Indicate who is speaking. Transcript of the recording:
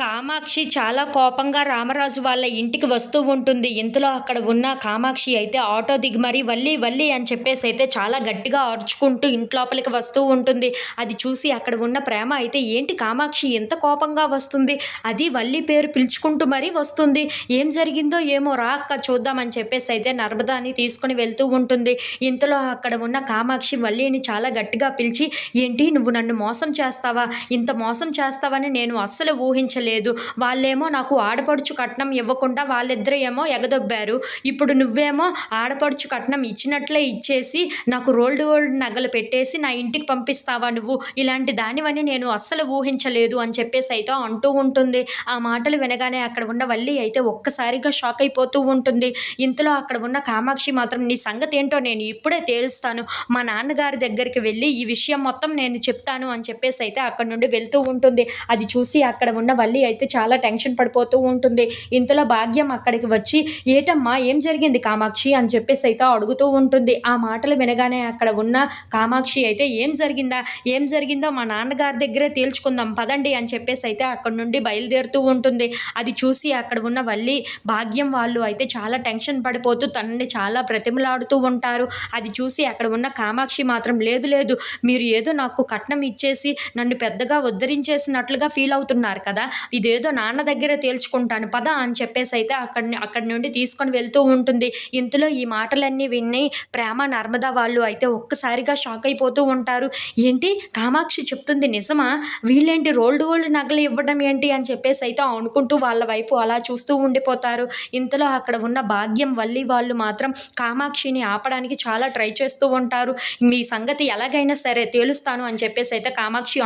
Speaker 1: కామాక్షి చాలా కోపంగా రామరాజు వాళ్ళ ఇంటికి వస్తూ ఉంటుంది. ఇంతలో అక్కడ ఉన్న కామాక్షి అయితే ఆటో దిగి మరీ వల్లి వల్లి అని చెప్పేసి అయితే చాలా గట్టిగా అరుచుకుంటూ ఇంట్లోపలికి వస్తూ ఉంటుంది. అది చూసి అక్కడ ఉన్న ప్రేమ అయితే ఏంటి కామాక్షి ఎంత కోపంగా వస్తుంది? అది వల్లి పేరు పిలుచుకుంటూ మరీ వస్తుంది. ఏం జరిగిందో ఏమో రా అక్క చూద్దామని చెప్పేసి అయితే నర్మదాని తీసుకుని వెళ్తూ ఉంటుంది. ఇంతలో అక్కడ ఉన్న కామాక్షి వల్లిని చాలా గట్టిగా పిలిచి ఏంటి నువ్వు నన్ను మోసం చేస్తావా? ఇంత మోసం చేస్తావని నేను అస్సలు ఊహించలేదు. లేదు. వాళ్ళేమో నాకు ఆడపడుచు కట్నం ఇవ్వకుండా వాళ్ళిద్దరు ఏమో ఎగదొబ్బారు. ఇప్పుడు నువ్వేమో ఆడపడుచు కట్నం ఇచ్చినట్లే ఇచ్చేసి నాకు రోల్డ్ గోల్డ్ నగలు పెట్టేసి నా ఇంటికి పంపిస్తావా నువ్వు? ఇలాంటి దానివని నేను అస్సలు ఊహించలేదు అని చెప్పేసి అయితే అంటూ ఉంటుంది. ఆ మాటలు వినగానే అక్కడ ఉన్న వల్లి అయితే ఒక్కసారిగా షాక్ అయిపోతూ ఉంటుంది. ఇంతలో అక్కడ ఉన్న కామాక్షి మాత్రం నీ సంగతి ఏంటో నేను ఇప్పుడే తేలుస్తాను. మా నాన్నగారి దగ్గరికి వెళ్ళి ఈ విషయం మొత్తం నేను చెప్తాను అని చెప్పేసి అయితే అక్కడ నుండి వెళ్తూ ఉంటుంది. అది చూసి అక్కడ ఉన్న వల్లి అయితే చాలా టెన్షన్ పడిపోతూ ఉంటుంది. ఇంతలో భాగ్యం అక్కడికి వచ్చి ఏటమ్మా ఏం జరిగింది కామాక్షి? అని చెప్పేసి అయితే అడుగుతూ ఉంటుంది. ఆ మాటలు వినగానే అక్కడ ఉన్న కామాక్షి అయితే ఏం జరిగిందా? ఏం జరిగిందో మా నాన్నగారి దగ్గరే తేల్చుకుందాం పదండి అని చెప్పేసి అయితే అక్కడ నుండి బయలుదేరుతూ ఉంటుంది. అది చూసి అక్కడ ఉన్న వల్లి భాగ్యం వాళ్ళు అయితే చాలా టెన్షన్ పడిపోతూ తనని చాలా ప్రతిమలాడుతూ ఉంటారు. అది చూసి అక్కడ ఉన్న కామాక్షి మాత్రం లేదు లేదు మీరు ఏదో నాకు కట్నం ఇచ్చేసి నన్ను పెద్దగా ఉద్ధరించేసినట్లుగా ఫీల్ అవుతున్నారు కదా ఇదేదో నాన్న దగ్గరే తేల్చుకుంటాను పద అని చెప్పేసి అయితే అక్కడి అక్కడి నుండి తీసుకొని వెళ్తూ ఉంటుంది. ఇంతలో ఈ మాటలన్నీ విని ప్రేమ నర్మదా వాళ్ళు అయితే ఒక్కసారిగా షాక్ అయిపోతూ ఉంటారు. ఏంటి? కామాక్షి చెప్తుంది నిజమా? వీళ్ళేంటి రోల్డ్ గోల్డ్ నగలు ఇవ్వడం ఏంటి అని చెప్పేసి అయితే అనుకుంటూ వాళ్ళ వైపు అలా చూస్తూ ఉండిపోతారు. ఇంతలో అక్కడ ఉన్న భాగ్యం వల్లి వాళ్ళు మాత్రం కామాక్షిని ఆపడానికి చాలా ట్రై చేస్తూ ఉంటారు. మీ సంగతి ఎలాగైనా సరే తేలుస్తాను అని చెప్పేసి అయితే కామాక్షి